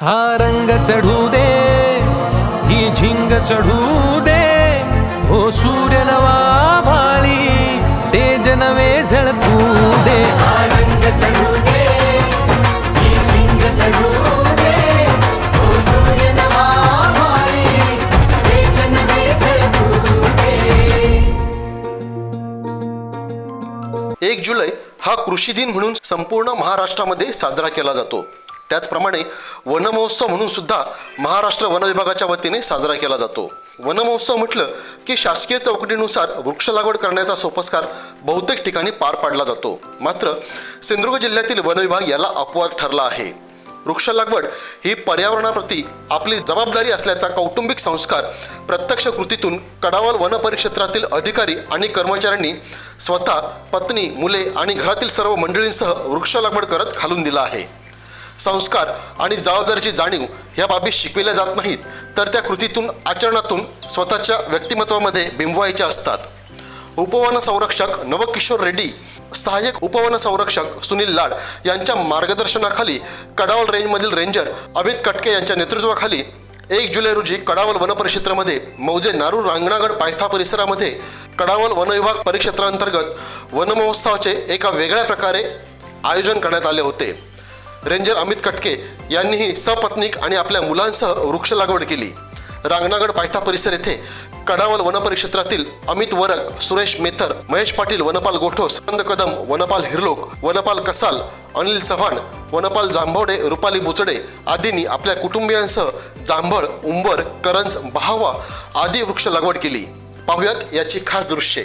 हा रंग चढू दे ही झिंग चढू दे. हो सूर्य नवा भाळी तेज नवे झळकू दे. रंग चढू दे ही झिंग चढू दे. हो सूर्य नवा तेज नवे झळकू दे. एक जुलै हा कृषी दिन म्हणून संपूर्ण महाराष्ट्रामध्ये साजरा केला जातो. त्याचप्रमाणे वनमहोत्सव म्हणून सुद्धा महाराष्ट्र वन विभागाच्या वतीने साजरा केला जातो. वनमहोत्सव म्हटलं की शासकीय चौकटीनुसार वृक्ष लागवड करण्याचा सोपस्कार बहुतेक ठिकाणी पार पाडला जातो. मात्र सिंधुदुर्ग जिल्ह्यातील वन विभाग याला अपवाद ठरला आहे. वृक्ष लागवड ही पर्यावरणाप्रती आपली जबाबदारी असल्याचा कौटुंबिक संस्कार प्रत्यक्ष कृतीतून कडावल वन परिक्षेत्रातील अधिकारी आणि कर्मचाऱ्यांनी स्वतः पत्नी मुले आणि घरातील सर्व मंडळींसह वृक्ष लागवड करत घालून दिला आहे. संस्कार आणि जबाबदारीची जाणीव ह्या बाबी शिकविल्या जात नाहीत तर त्या कृतीतून आचरणातून स्वतःच्या व्यक्तिमत्वामध्ये बिंबवायच्या असतात. उपवन संरक्षक नवकिशोर रेड्डी सहाय्यक उपवन संरक्षक सुनील लाड यांच्या मार्गदर्शनाखाली कडावल रेंजमधील रेंजर अमित कटके यांच्या नेतृत्वाखाली एक जुलै रोजी कडावल वनपरिक्षेत्रामध्ये मौजे नारू रांगणागड पायथा परिसरामध्ये कडावल वनविभाग परिक्षेत्रांतर्गत वनमहोत्सवाचे एका वेगळ्या प्रकारे आयोजन करण्यात आले होते. रेंजर अमित कटके यांनीही सपत्नीक आणि आपल्या मुलांसह वृक्ष लागवड केली. रांगणागड पायथा परिसर येथे कडावल वनपरिक्षेत्रातील अमित वरक सुरेश मेथर महेश पाटील वनपाल गोठोस नंद कदम वनपाल हिरलोक वनपाल कसाल अनिल चव्हाण वनपाल जांभवडे रुपाली बुचडे आदींनी आपल्या कुटुंबियांसह जांभळ उंबर करंज बहावा आदी वृक्ष लागवड केली. पाहुयात याची खास दृश्ये.